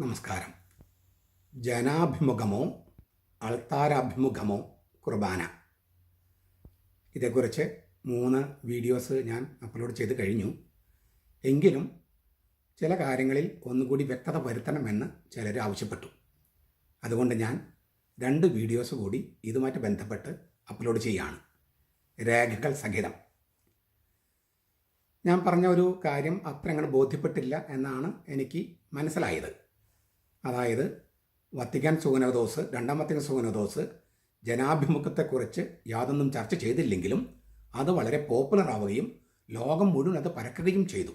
നമസ്കാരം. ജനാഭിമുഖമോ അൾത്താരാഭിമുഖമോ കുർബാന. ഇതേക്കുറിച്ച് മൂന്ന് വീഡിയോസ് ഞാൻ അപ്ലോഡ് ചെയ്ത് കഴിഞ്ഞു. എങ്കിലും ചില കാര്യങ്ങളിൽ ഒന്നുകൂടി വ്യക്തത വരുത്തണമെന്ന് ചിലർ ആവശ്യപ്പെട്ടു. അതുകൊണ്ട് ഞാൻ രണ്ട് വീഡിയോസ് കൂടി ഇതുമായിട്ട് ബന്ധപ്പെട്ട് അപ്ലോഡ് ചെയ്യുകയാണ് രേഖകൾ സഹിതം. ഞാൻ പറഞ്ഞ ഒരു കാര്യം അത്ര അങ്ങനെ ബോധ്യപ്പെട്ടില്ല എന്നാണ് എനിക്ക് മനസ്സിലായത്. അതായത് വത്തിക്കാൻ സുഗനദോസ് രണ്ടാം വത്തിക്കാൻ സുഗനദോസ് ജനാഭിമുഖത്തെക്കുറിച്ച് യാതൊന്നും ചർച്ച ചെയ്തില്ലെങ്കിലും അത് വളരെ പോപ്പുലർ ആവുകയും ലോകം മുഴുവൻ അത് പരക്കുകയും ചെയ്തു.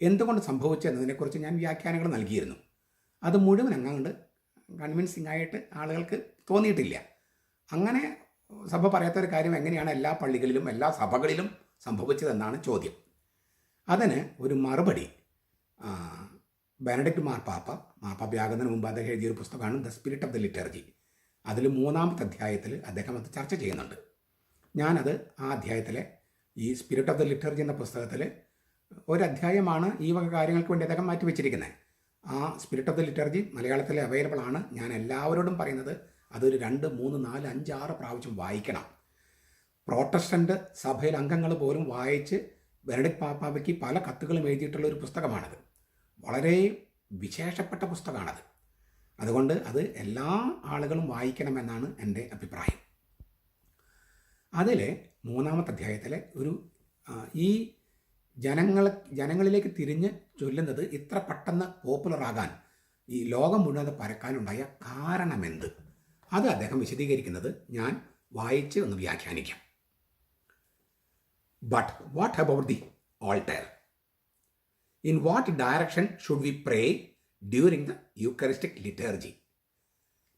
എന്തുകൊണ്ട് സംഭവിച്ചു എന്നതിനെക്കുറിച്ച് ഞാൻ വ്യാഖ്യാനങ്ങൾ നൽകിയിരുന്നു. അത് മുഴുവൻ അങ്ങാണ്ട് കൺവിൻസിംഗ് ആയിട്ട് ആളുകൾക്ക് തോന്നിയിട്ടില്ല. അങ്ങനെ സഭ പറയാത്ത ഒരു കാര്യം എങ്ങനെയാണ് എല്ലാ പള്ളികളിലും എല്ലാ സഭകളിലും സംഭവിച്ചതെന്നാണ് ചോദ്യം. അതിന് ഒരു മറുപടി ബെനഡിക്ട് മാർപ്പാപ്പ മാർപ്പാപ്പയാകുന്നതിന് മുമ്പ് അദ്ദേഹം എഴുതിയൊരു പുസ്തകമാണ് the spirit of the liturgy അതിൽ മൂന്നാമത്തെ അധ്യായത്തിൽ അദ്ദേഹം അത് ചർച്ച ചെയ്യുന്നുണ്ട്. ഞാനത് ആ അധ്യായത്തിലെ ഈ സ്പിരിറ്റ് ഓഫ് ദ ലിറ്റർജി എന്ന പുസ്തകത്തിൽ ഒരു ഈ വക കാര്യങ്ങൾക്ക് വേണ്ടി അദ്ദേഹം മാറ്റി വെച്ചിരിക്കുന്നത് ആ സ്പിരിറ്റ് ഓഫ് ദ ലിറ്റർജി മലയാളത്തിൽ അവൈലബിൾ ആണ്. ഞാൻ എല്ലാവരോടും പറയുന്നത് അതൊരു രണ്ട് മൂന്ന് നാല് അഞ്ച് ആറ് പ്രാവശ്യം വായിക്കണം. പ്രോട്ടസ്റ്റന്റ് സഭയിൽ അംഗങ്ങൾ പോലും വായിച്ച് ബെനഡിക് പാപ്പാവയ്ക്ക് പല കത്തുകളും എഴുതിയിട്ടുള്ള ഒരു പുസ്തകമാണത്. വളരെ വിശേഷപ്പെട്ട പുസ്തകമാണത്. അതുകൊണ്ട് അത് എല്ലാ ആളുകളും വായിക്കണമെന്നാണ് എന്റെ അഭിപ്രായം. അതിൽ മൂന്നാമത്തെ അധ്യായത്തിലെ ഒരു ഈ ജനങ്ങൾ ജനങ്ങളിലേക്ക് തിരിഞ്ഞ് ചൊല്ലുന്നത് ഇത്ര പെട്ടെന്ന് പോപ്പുലറാകാൻ ഈ ലോകം മുഴുവൻ പരക്കാനുണ്ടായ കാരണമെന്ത്? അത് അദ്ദേഹം വിശദീകരിക്കുന്നത് ഞാൻ വായിച്ച് ഒന്ന് വ്യാഖ്യാനിക്കാം. But what about the altar? In what direction should we pray during the Eucharistic liturgy?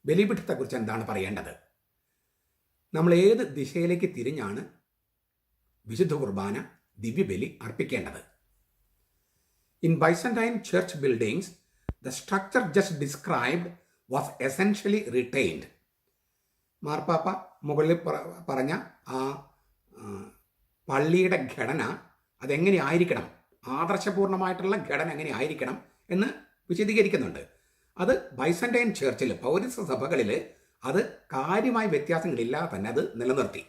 ബലിപിഠത്തെക്കുറിച്ച് എന്താണ് പറയേണ്ടത്? നമ്മൾ ഏത് ദിശയിലേക്ക് തിരിഞ്ഞാണ് വിശുദ്ധ കുർബാന ദിവ്യബലി അർപ്പിക്കേണ്ടത്? In Byzantine church buildings the structure just described was essentially retained മാർപ്പാപ്പ മുകളിൽ പറ- പറഞ്ഞ ആ പള്ളിയുടെ ഘടന അതെങ്ങനെ ആയിരിക്കണം? ആദർശപൂർണമായിട്ടുള്ള ഘടന എങ്ങനെ ആയിരിക്കണം എന്ന് വിശദീകരിക്കുന്നുണ്ട്. അത് ബൈസന്റൈൻ ചർച്ചിൽ പൗരസ്ത്യ സഭകളിൽ അത് കാര്യമായ വ്യത്യാസങ്ങളില്ലാതെ തന്നെ അത് നിലനിർത്തി.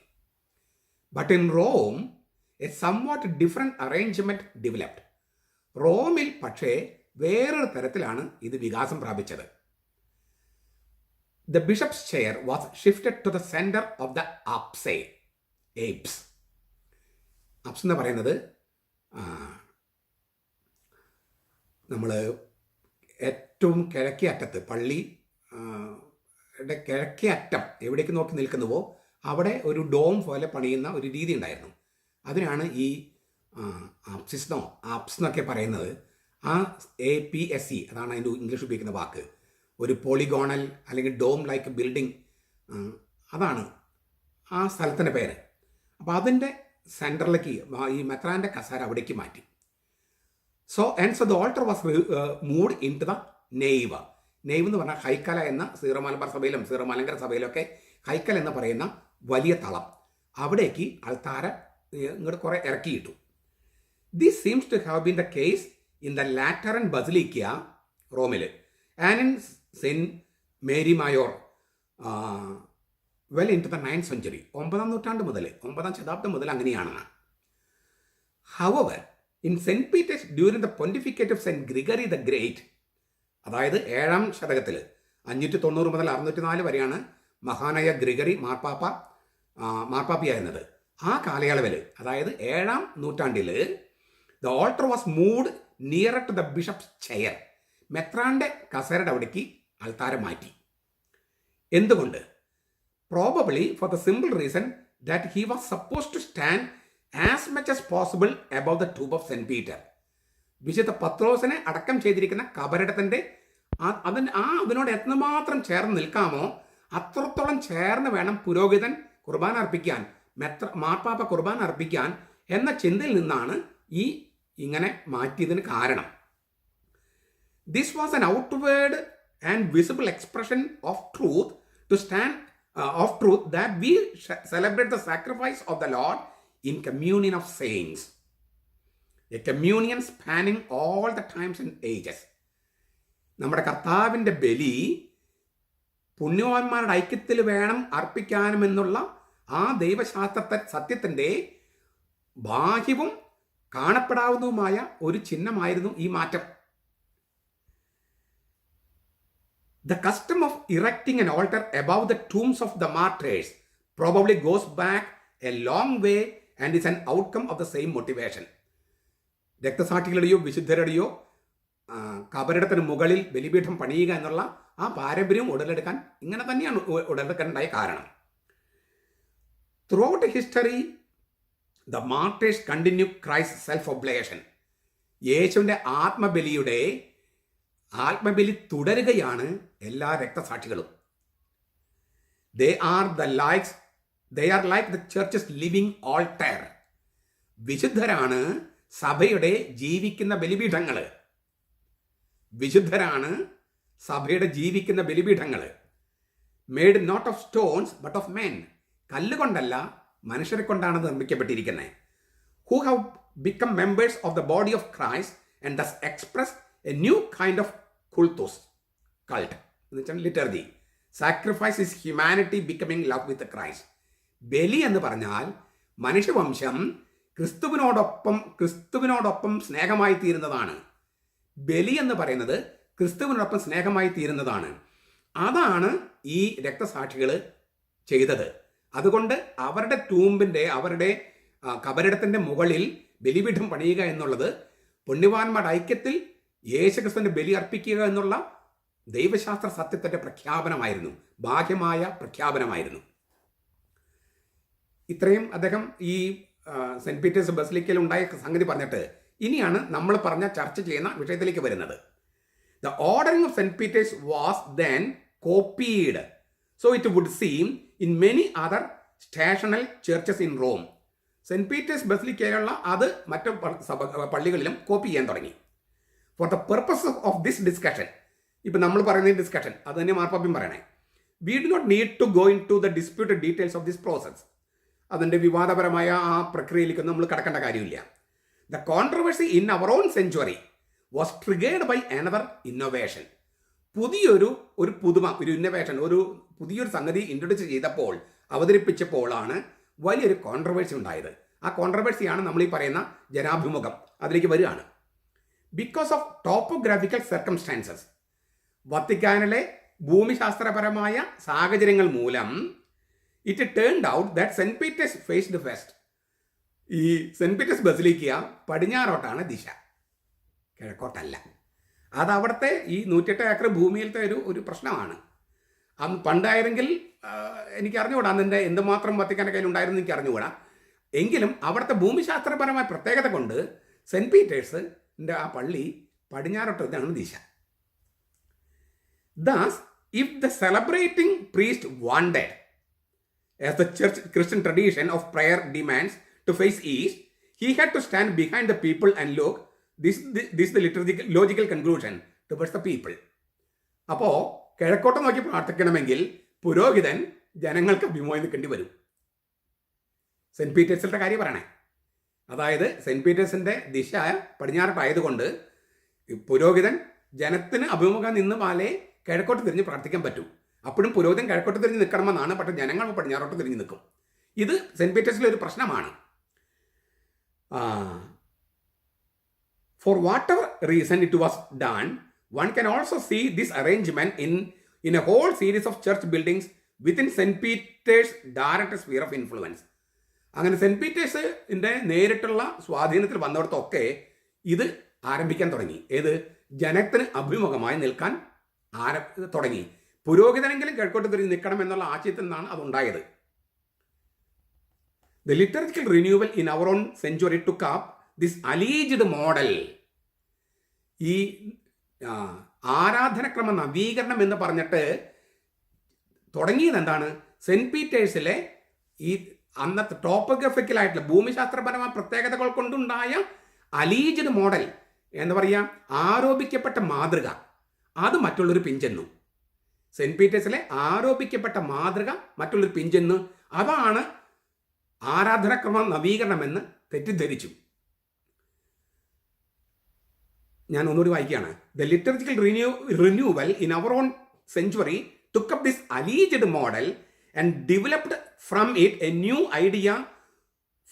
But in Rome a somewhat different arrangement developed റോമിൽ പക്ഷേ വേറൊരു തരത്തിലാണ് ഇത് വികാസം പ്രാപിച്ചത്. The bishop's chair was shifted to the centre of the apse apse apse എന്ന് പറയുന്നത് നമ്മൾ ഏറ്റവും കിഴക്കേ അറ്റത്ത് പള്ളി കിഴക്കേ അറ്റം എവിടേക്ക് നോക്കി നിൽക്കുന്നുവോ അവിടെ ഒരു ഡോം പോലെ പണിയുന്ന ഒരു രീതി ഉണ്ടായിരുന്നു. അതിനാണ് ഈ ആപ്സിസ്നോ ആപ്സ് എന്നൊക്കെ പറയുന്നത്. ആ എ പി എസ് സി അതാണ് അതിന്റെ ഇംഗ്ലീഷ് ഉപയോഗിക്കുന്ന വാക്ക്. ഒരു പോളിഗോണൽ അല്ലെങ്കിൽ ഡോം ലൈക്ക് ബിൽഡിംഗ് അതാണ് ആ സ്ഥലത്തിന്റെ പേര്. അപ്പോൾ അതിന്റെ സെന്ററിലേക്ക് ഈ മെത്രാന്റെ കസാര അവിടേക്ക് മാറ്റി. So and so the altar was moved into the nave nave എന്ന് പറഞ്ഞാൽ ഹൈക്കല എന്ന സീറോ മലബാർ സഭയിലും സീറോ മലങ്കര സഭയിലൊക്കെ ഹൈക്കൽ എന്ന് പറയുന്ന വലിയ തളം. അവിടേക്ക് അൾത്താര ഇങ്ങോട്ട് കുറേ ഇറക്കിയിട്ടു. This seems to have been the case in the Lateran basilica and in Saint Mary Major well into the ninth century ഒമ്പതാം നൂറ്റാണ്ട് മുതൽ ഒമ്പതാം ശതാബ്ദം മുതൽ അങ്ങനെയാണ്. However in Saint Peter's during the pontificate of Saint Gregory the Great അതായത് ഏഴാം ശതകത്തിൽ അഞ്ഞൂറ്റി തൊണ്ണൂറ് മുതൽ അറുന്നൂറ്റി നാല് വരെയാണ് മഹാനായ ഗ്രിഗറി മാർപ്പാപ്പ മാർപ്പാപ്പിയായിരുന്നത്. ആ കാലയളവിൽ അതായത് ഏഴാം നൂറ്റാണ്ടിൽ the altar was moved near to the bishop's chair മെത്രാന്റെ കസേരയുടെ അവിടേക്ക് ആൾത്താരം മാറ്റി. എന്തുകൊണ്ട്? Probably for the simple reason that he was suppose to stand as much as possible above the tomb of Saint Peter വിശുദ്ധ പത്രോസിനെ അടക്കം ചെയ്തിരിക്കുന്ന കബരിടത്തിന്റെ അതിന് ആ അതിനോട് എത്രമാത്രം ചേർന്ന് നിൽക്കാമോ അത്രത്തോളം ചേർന്ന് വേണം പുരോഹിതൻ കുർബാന അർപ്പിക്കാൻ മെത്ര മാർപ്പാപ്പ കുർബാന അർപ്പിക്കാൻ എന്ന ചിന്തയിൽ നിന്നാണ് ഈ ഇങ്ങനെ മാറ്റിയതിന് കാരണം. This was an outward and visible expression of truth to stand of of truth that we the sacrifice of the Lord in communion of saints. A communion spanning all the times and ages. നമ്മുടെ കർത്താവിന്റെ ബലി പുണ്യവാന്മാരുടെ ഐക്യത്തിൽ വേണം അർപ്പിക്കാനുമെന്നുള്ള ആ ദൈവശാസ്ത്രത്തെ സത്യത്തിന്റെ ബാഹ്യവും കാണപ്പെടാവുന്നതുമായ ഒരു ചിഹ്നമായിരുന്നു ഈ മാറ്റം the custom of erecting an altar above the tombs of the martyrs probably goes back a long way and it's an outcome of the same motivation രക്തസാക്ഷികളുടെയോ വിശുദ്ധരുടെയോ കബരിടത്തിന് മുകളിൽ ബലിപീഠം പണിയുക എന്നുള്ള ആ പാരമ്പര്യം ഉടലെടുക്കാൻ ഇങ്ങനെ തന്നെയാണ് ഉടലെടുക്കാനുണ്ടായ കാരണം. Throughout history the martyrs continue Christ self oblation യേശുവിന്റെ ആത്മബലിയുടെ ആത്മബലി തുടരുകയാണ് എല്ലാ രക്തസാക്ഷികളും. They are the likes they are like the church's living altar വിശുദ്ധരാണ് സഭയുടെ ജീവിക്കുന്ന ബലിപീഠങ്ങൾ വിശുദ്ധരാണ് സഭയുടെ ജീവിക്കുന്ന ബലിപീഠങ്ങൾ made not of stones but of men കല്ലുകൊണ്ടല്ല മനുഷ്യരെ കൊണ്ടാണ് നിർമ്മിക്കപ്പെട്ടിരിക്കുന്നത് who have become members of the body of Christ and thus express a new kind of cultus cult എന്ന് വെച്ചാൽ liturgy sacrifice is humanity becoming love with Christ ബലി എന്ന് പറഞ്ഞാൽ മനുഷ്യവംശം ക്രിസ്തുവിനോടൊപ്പം ക്രിസ്തുവിനോടൊപ്പം സ്നേഹമായി തീരുന്നതാണ്. ബലി എന്ന് പറയുന്നത് ക്രിസ്തുവിനോടൊപ്പം സ്നേഹമായി തീരുന്നതാണ്. അതാണ് ഈ രക്തസാക്ഷികൾ ചെയ്തത്. അതുകൊണ്ട് അവരുടെ ടൂമ്പിന്റെ അവരുടെ കബരിടത്തിന്റെ മുകളിൽ ബലിപീഠം പണിയുക എന്നുള്ളത് പുണ്യവാന്മാരുടെ ഐക്യത്തിൽ യേശുക്രിസ്തുവിന്റെ ബലി അർപ്പിക്കുക എന്നുള്ള ദൈവശാസ്ത്ര സത്യത്തിന്റെ പ്രഖ്യാപനമായിരുന്നു. ബാഹ്യമായ പ്രഖ്യാപനമായിരുന്നു. ഇത്രയും അദ്ദേഹം ഈ സെന്റ് പീറ്റേഴ്സ് ബസിലിക്കയിൽ ഉണ്ടായ സംഗതി പറഞ്ഞിട്ട് ഇനിയാണ് നമ്മൾ പറഞ്ഞ ചർച്ച ചെയ്യുന്ന വിഷയത്തിലേക്ക് വരുന്നത്. The ordering of Saint Peter's was then copied so it would seem in many other stational churches in Rome Saint Peter's ബസിലിക്കയിലുള്ള അത് മറ്റു പള്ളികളിലും കോപ്പി ചെയ്യാൻ തുടങ്ങി. For the purpose of this discussion ഇപ്പം നമ്മൾ പറയുന്ന ഡിസ്കഷൻ അത് തന്നെ മാർപ്പാപ്യം പറയണേ. We do not need to go into the disputed details of this process അതിന്റെ വിവാദപരമായ ആ പ്രക്രിയയിലേക്ക് നമ്മൾ കടക്കേണ്ട കാര്യമില്ല. The controversy in our own century was triggered by another innovation പുതിയൊരു ഒരു പുതുമ ഒരു ഇന്നോവേഷൻ ഒരു പുതിയൊരു സംഗതി ഇൻട്രൊഡ്യൂസ് ചെയ്തപ്പോൾ അവതരിപ്പിച്ചപ്പോഴാണ് വലിയൊരു കോൺട്രവേഴ്സി ഉണ്ടായത്. ആ കോൺട്രവേഴ്സിയാണ് നമ്മൾ ഈ പറയുന്ന ജനാഭിമുഖം അതിലേക്ക് വരികയാണ്. ബിക്കോസ് ഓഫ് ടോപ്പോഗ്രാഫിക്കൽ സർക്കംസ്റ്റാൻസസ് വത്തിക്കാനിലെ ഭൂമിശാസ്ത്രപരമായ സാഹചര്യങ്ങൾ മൂലം it turned out that Saint Peter's faced west ഈ സെന്റ് പീറ്റേഴ്സ് ബസിലിക്ക പടിഞ്ഞാറോട്ടാണ് ദിശ. കിഴക്കോട്ടല്ല. അത് അവിടുത്തെ ഈ നൂറ്റെട്ട് ഏക്കർ ഭൂമിയിലത്തെ ഒരു ഒരു പ്രശ്നമാണ്. അന്ന് പണ്ടായിരുന്നെങ്കിൽ എനിക്ക് അറിഞ്ഞുകൂടാ അതിന്റെ എന്തുമാത്രം വത്തിക്കാന്റെ കയ്യിൽ ഉണ്ടായിരുന്നു എനിക്ക് അറിഞ്ഞുകൂടാ എങ്കിലും അവിടുത്തെ ഭൂമിശാസ്ത്രപരമായ പ്രത്യേകത കൊണ്ട് സെന്റ് പീറ്റേഴ്സിന്റെ ആ പള്ളി പടിഞ്ഞാറോട്ട് ഇതാണ് ദിശ. Thus if the celebrating priest wanted as the church Christian tradition of prayer demands to face east, he had to stand behind the people and look. This, this, this is the liturgical, logical conclusion towards the people. അപ്പോൾ കിഴക്കോട്ട് നോക്കി പ്രാർത്ഥിക്കണമെങ്കിൽ പുരോഹിതൻ ജനങ്ങൾക്ക് അഭിമുഖം നിൽക്കേണ്ടി വരും saint പീറ്റേഴ്സിന്റെ കാര്യം പറയണേ അതായത് സെന്റ് പീറ്റേഴ്സിന്റെ ദിശ പടിഞ്ഞാറോട്ടായതുകൊണ്ട് പുരോഹിതൻ ജനത്തിന് അഭിമുഖം നിന്ന് പാലേ കിഴക്കോട്ട് തിരിഞ്ഞ് പ്രാർത്ഥിക്കാൻ പറ്റും അപ്പോഴും പുരോഹിതൻ കിഴക്കോട്ട് തിരിഞ്ഞ് നിൽക്കണമെന്നാണ് പക്ഷേ ജനങ്ങൾ പടിഞ്ഞാറോട്ട് തിരിഞ്ഞ് നിൽക്കും. ഇത് സെന്റ് പീറ്റേഴ്സിലെ ഒരു പ്രശ്നമാണ്. For whatever reason it was done one can also see this arrangement in in a whole series of church buildings within Saint Peter's direct sphere of influence അങ്ങനെ സെന്റ് പീറ്റേഴ്സിന്റെ നേരിട്ടുള്ള സ്വാധീനത്തിൽ വന്നിടത്തൊക്കെ ഇത് ആരംഭിക്കാൻ തുടങ്ങി. ഏത്? ജനത്തിന് അഭിമുഖമായി നിൽക്കാൻ ആര തുടങ്ങി. പുരോഹിതനെങ്കിലും കിഴക്കോട്ട് തിരിഞ്ഞ് നിൽക്കണം എന്നുള്ള ആശയത്തിൽ നിന്നാണ് അതുണ്ടായത്. The liturgical renewal in our own century to cap this alleged model ഈ ആരാധനക്രമ നവീകരണം എന്ന് പറഞ്ഞിട്ട് തുടങ്ങിയത് എന്താണ് സെന്റ് പീറ്റേഴ്സിലെ ഈ അന്നത്തെ ടോപ്പോഗ്രഫിക്കലായിട്ടുള്ള ഭൂമിശാസ്ത്രപരമായ പ്രത്യേകതകൾ കൊണ്ടുണ്ടായ അലീജ്ഡ് മോഡൽ എന്ന് പറയുക? ആരോപിക്കപ്പെട്ട മാതൃക. അത് മറ്റുള്ളൊരു പിഞ്ചെന്നു. സെന്റ് പീറ്റേഴ്സിലെ ആരോപിക്കപ്പെട്ട മാതൃക മറ്റുള്ളൊരു പിഞ്ചെന്ന് അതാണ് ആരാധനക്രമ നവീകരണമെന്ന് തെറ്റിദ്ധരിച്ചു. ഞാൻ ഒന്നുകൂടി വായിക്കുകയാണ്. The liturgical renew renewal in our own century took up this alleged model and developed from it a new idea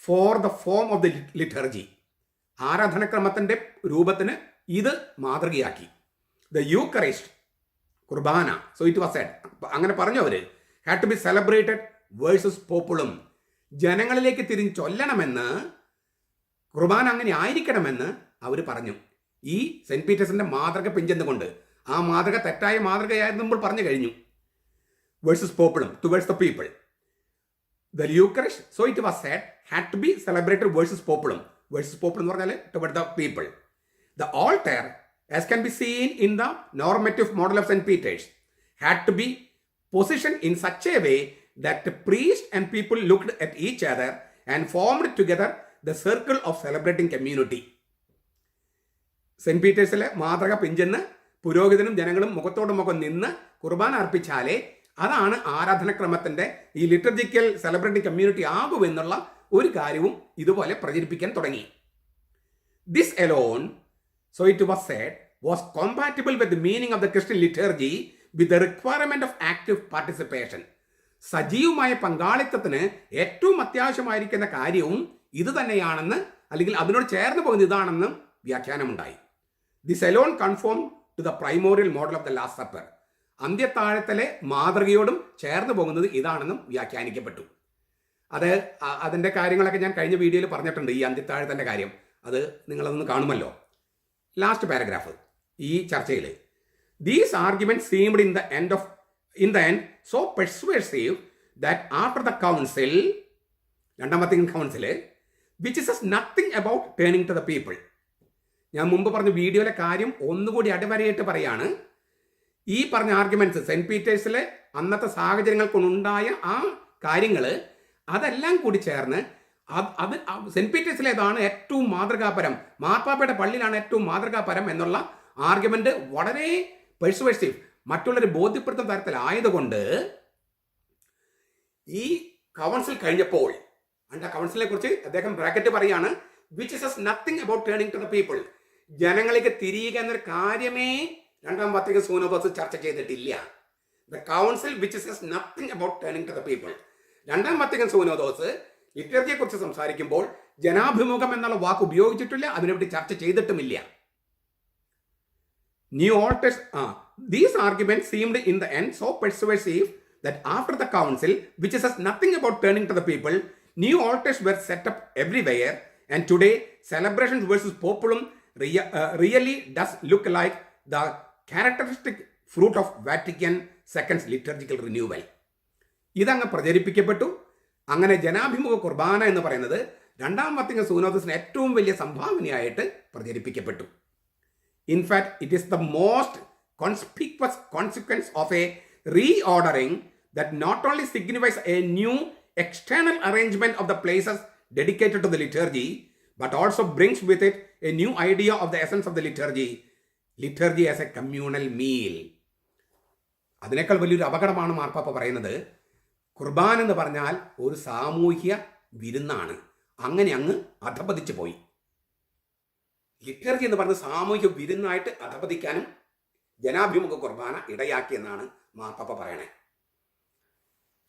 for the form of the liturgy ആരാധനക്രമത്തിന്റെ രൂപത്തിന് ഇത് മാതൃകയാക്കി. ദ യൂക്കറിസ്റ്റ് കുർബാന. സോ ഇറ്റ് വാസ് അങ്ങനെ പറഞ്ഞു അവർ had to be celebrated versus populum ജനങ്ങളിലേക്ക് തിരിഞ്ഞ് ചൊല്ലണമെന്ന് കുർബാന അങ്ങനെ ആയിരിക്കണമെന്ന് അവർ പറഞ്ഞു. ഈ സെന്റ് പീറ്റേഴ്സിന്റെ മാതൃക പിഞ്ചെന്നുകൊണ്ട്. ആ മാതൃക തെറ്റായ മാതൃകയായിരുന്നു നമ്മൾ പറഞ്ഞു കഴിഞ്ഞു. Versus populum towards the people the Eucharist so it was said had to be celebrated versus populum versus populum എന്ന് പറഞ്ഞാൽ toward the people the altar as can be seen in the normative model of St. Peter's had to be positioned in such a way that the priest and people looked at each other and formed together the circle of celebrating community. Saint പീറ്റേഴ്സിലെ മാതൃക പിഞ്ചെന്ന് പുരോഹിതനും ജനങ്ങളും മുഖത്തോട് മുഖം നിന്ന് കുർബാന അർപ്പിച്ചാലേ അതാണ് ആരാധനക്രമത്തിന്റെ ഈ liturgical celebrating community ആകുമെന്നുള്ള ഒരു കാര്യവും ഇതുപോലെ പ്രചരിപ്പിക്കാൻ തുടങ്ങി this alone so it was said, was compatible with the meaning of the Christian liturgy with the requirement of active participation. സജീവമായ പങ്കാളിത്തത്തിന് ഏറ്റവും അത്യാവശ്യമായിരിക്കുന്ന കാര്യവും ഇത് തന്നെയാണെന്ന് അല്ലെങ്കിൽ അതിനോട് ചേർന്ന് പോകുന്ന ഇതാണെന്നും വ്യാഖ്യാനമുണ്ടായി. This alone conform to the primordial model of the Last Supper അന്ത്യത്താഴത്തിലെ മാതൃകയോടും ചേർന്ന് പോകുന്നത് ഇതാണെന്നും വ്യാഖ്യാനിക്കപ്പെട്ടു. അത് അതിന്റെ കാര്യങ്ങളൊക്കെ ഞാൻ കഴിഞ്ഞ വീഡിയോയിൽ പറഞ്ഞിട്ടുണ്ട് ഈ അന്ത്യത്താഴത്തിന്റെ കാര്യം. അത് നിങ്ങളതൊന്ന് കാണുമല്ലോ. ലാസ്റ്റ് പാരഗ്രാഫ് ഈ ചർച്ചയിൽ these argument seemed in the end of in the end so persuasive that after the council രണ്ടാമത്തെ council which is as nothing about turning to the people ഞാൻ മുമ്പ് പറഞ്ഞ വീഡിയോയിലെ കാര്യം ഒന്നുകൂടി അടിവരയിട്ട് പറയാണ്. ഈ പറഞ്ഞ ആർഗ്യുമെന്റ്സ് സെന്റ് പീറ്റേഴ്സിലെ അന്നത്തെ സാഹചര്യങ്ങൾ കൊണ്ടുണ്ടായ ആ കാര്യങ്ങൾ അതെല്ലാം കൂടി ചേർന്ന് അത് സെന്റ് പീറ്റേഴ്സിലേതാണ് ഏറ്റവും മാതൃകാപരം. മാർപ്പാപ്പയുടെ പള്ളിയിലാണ് ഏറ്റവും മാതൃകാപരം എന്നുള്ള ആർഗ്യുമെന്റ് വളരെ പെഴ്സുവേഴ്സീവ് മറ്റുള്ളവരെ ബോധ്യപ്പെടുത്തുന്ന തരത്തിലായതുകൊണ്ട് ഈ കൗൺസിൽ കഴിഞ്ഞപ്പോൾ അണ്ട കൗൺസിലിനെ കുറിച്ച് അദ്ദേഹം ബ്രാക്കറ്റ് പറയാണ് which is nothing about turning to the people ജനങ്ങളിലേക്ക് തിരിയുക എന്നൊരു കാര്യമേ രണ്ടാം പത്രിക സൂനോബോസ് ചർച്ച ചെയ്തിട്ടില്ല. The council which is nothing about turning to the people രണ്ടാം പത്രിക സൂനോദോസ് ഇത്തരത്തെക്കുറിച്ച് സംസാരിക്കുമ്പോൾ ജനാഭിമുഖം എന്നുള്ള വാക്ക് ഉപയോഗിച്ചിട്ടില്ല അതിനെപ്പറ്റി ചർച്ച ചെയ്തിട്ടുമില്ല. ന്യൂ ഓൾട്ടേഴ്സ് ആ these argument seemed in the end so persuasive that after the council which is as nothing about turning to the people new altars were set up everywhere and today celebration versus populum really does look like the characteristic fruit of Vatican second's liturgical renewal ഇതങ്ങ് പ്രചരിപ്പിക്കപ്പെട്ടു. അങ്ങനെ ജനാഭിമുഖ കുർബാന എന്ന് പറയുന്നത് രണ്ടാം വത്തിങ്ങ സൂനോദസിന് ഏറ്റവും വലിയ സംഭാവനയായിട്ട് പ്രചരിപ്പിക്കപ്പെട്ടു. In fact it is the most conspicuous consequence of a reordering that not only signifies a new external arrangement of the places dedicated to the liturgy but also brings with it a new idea of the essence of the liturgy liturgy as a communal meal അതിനേക്കാൾ വലിയൊരു അപകടമാണ് മാർപ്പാപ്പ പറയുന്നത്. കുർബാൻ എന്ന് പറഞ്ഞാൽ ഒരു സാമൂഹ്യ വിരുന്നാണ്. അങ്ങനെ അങ്ങ് അധപതിച്ചു പോയി. ലിറ്റർജി എന്ന് പറഞ്ഞ സാമൂഹ്യ വിരുന്നായിട്ട് അധപതിക്കാനും ജനാഭിമുഖ കുർബാന ഇടയാക്കിയെന്നാണ് മാപ്പപ്പ പറയണേ.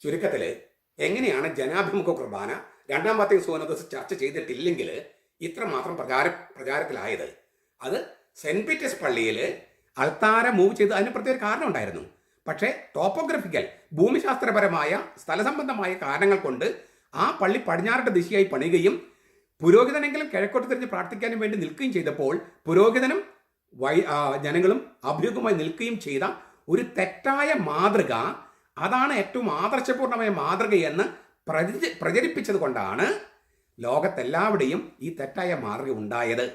ചുരുക്കത്തിൽ എങ്ങനെയാണ് ജനാഭിമുഖ കുർബാന രണ്ടാം പത്തേ സോനദസ് ചർച്ച ചെയ്തിട്ടില്ലെങ്കിൽ ഇത്രമാത്രം പ്രചാര പ്രചാരത്തിലായത്? അത് സെന്റ് പീറ്റേഴ്സ് പള്ളിയിൽ അൾത്താര മൂവ് ചെയ്ത് അതിന് പ്രത്യേക കാരണം ഉണ്ടായിരുന്നു. പക്ഷേ ടോപ്പോഗ്രഫിക്കൽ ഭൂമിശാസ്ത്രപരമായ സ്ഥലസംബന്ധമായ കാരണങ്ങൾ കൊണ്ട് ആ പള്ളി പടിഞ്ഞാറിന്റെ ദിശയായി പണിയുകയും പുരോഹിതനെങ്കിലും കിഴക്കോട്ട് തിരിഞ്ഞ് പ്രാർത്ഥിക്കാനും വേണ്ടി നിൽക്കുകയും ചെയ്തപ്പോൾ പുരോഹിതനും വൈ ജനങ്ങളും അഭിമുഖമായി നിൽക്കുകയും ചെയ്ത ഒരു തെറ്റായ മാതൃക അതാണ് ഏറ്റവും ആദർശപൂർണമായ മാതൃകയെന്ന് പ്രചരി പ്രചരിപ്പിച്ചത് കൊണ്ടാണ് ലോകത്തെല്ലാവിടെയും ഈ തെറ്റായ മാതൃക ഉണ്ടായത്.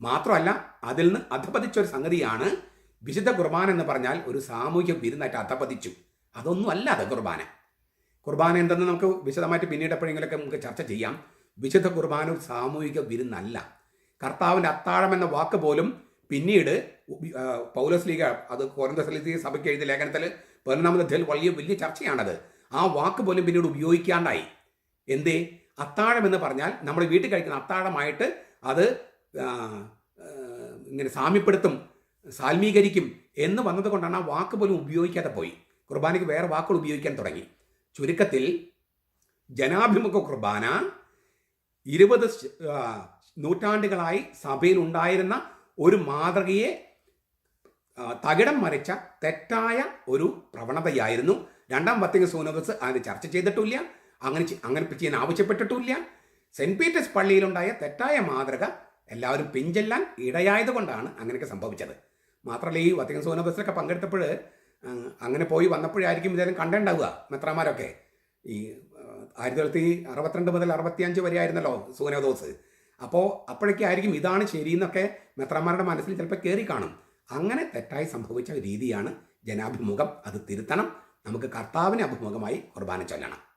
മാത്രമല്ല അതിൽ നിന്ന് അധപതിച്ച ഒരു സംഗതിയാണ് വിശുദ്ധ കുർബാന എന്ന് പറഞ്ഞാൽ ഒരു സാമൂഹ്യ വിരുന്നായിട്ട് അധപതിച്ചു. അതൊന്നും അല്ല അത് കുർബാന. കുർബാന എന്തെന്ന് നമുക്ക് വിശദമായിട്ട് പിന്നീട് എപ്പോഴെങ്കിലൊക്കെ നമുക്ക് ചർച്ച ചെയ്യാം. വിശുദ്ധ കുർബാന ഒരു സാമൂഹിക വിരുന്നല്ല. കർത്താവിന്റെ അത്താഴം എന്ന വാക്ക് പോലും പിന്നീട് പൗലോസ് ലീഗ അത് കോരന്തസലിസി സഭയ്ക്ക് എഴുതിയ ലേഖനത്തിൽ പതിനൊന്നാമത് അധ്യായം വലിയ വലിയ ചർച്ചയാണത്. ആ വാക്ക് പോലും പിന്നീട് ഉപയോഗിക്കാണ്ടായി. എന്തേ? അത്താഴം എന്ന് പറഞ്ഞാൽ നമ്മൾ വീട്ടിൽ കഴിക്കുന്ന അത്താഴമായിട്ട് അത് ഇങ്ങനെ സാമ്യപ്പെടുത്തും. സാൽമീകരിക്കും എന്ന് വന്നതുകൊണ്ടാണ് ആ വാക്ക് പോലും ഉപയോഗിക്കാതെ പോയി. കുർബാനയ്ക്ക് വേറെ വാക്കുകൾ ഉപയോഗിക്കാൻ തുടങ്ങി. ചുരുക്കത്തിൽ ജനാഭിമുഖ കുർബാന ഇരുപത് നൂറ്റാണ്ടുകളായി സഭയിൽ ഉണ്ടായിരുന്ന ഒരു മാതൃകയെ തകിടം മറിച്ച തെറ്റായ ഒരു പ്രവണതയായിരുന്നു. രണ്ടാം വത്തിക സൂനോബസ് അത് ചർച്ച ചെയ്തിട്ടില്ല. അങ്ങനെ അങ്ങനെ ചെയ്യാൻ ആവശ്യപ്പെട്ടിട്ടില്ല. സെന്റ് പീറ്റേഴ്സ് പള്ളിയിലുണ്ടായ തെറ്റായ മാതൃക എല്ലാവരും പിഞ്ചെല്ലാൻ ഇടയായതുകൊണ്ടാണ് അങ്ങനെയൊക്കെ സംഭവിച്ചത്. മാത്രമല്ല ഈ വത്തികൻ സൂനോദസിലൊക്കെ പങ്കെടുത്തപ്പോൾ അങ്ങനെ പോയി വന്നപ്പോഴായിരിക്കും ഇതെല്ലാം കണ്ടുണ്ടാവുക മെത്രാമാരൊക്കെ. ഈ ആയിരത്തി തൊള്ളായിരത്തി അറുപത്തിരണ്ട് മുതൽ അറുപത്തിയഞ്ച് വരെ ആയിരുന്നല്ലോ സൂനോദോസ് അപ്പോൾ അപ്പോഴേക്കായിരിക്കും ഇതാണ് ശരിയെന്നൊക്കെ മെത്രാന്മാരുടെ മനസ്സിൽ ചിലപ്പോൾ കയറി കാണും. അങ്ങനെ തെറ്റായി സംഭവിച്ച രീതിയാണ് ജനാഭിമുഖം. അത് തിരുത്തണം. നമുക്ക് കർത്താവിനെ അഭിമുഖമായി കുർബാന ചൊല്ലണം.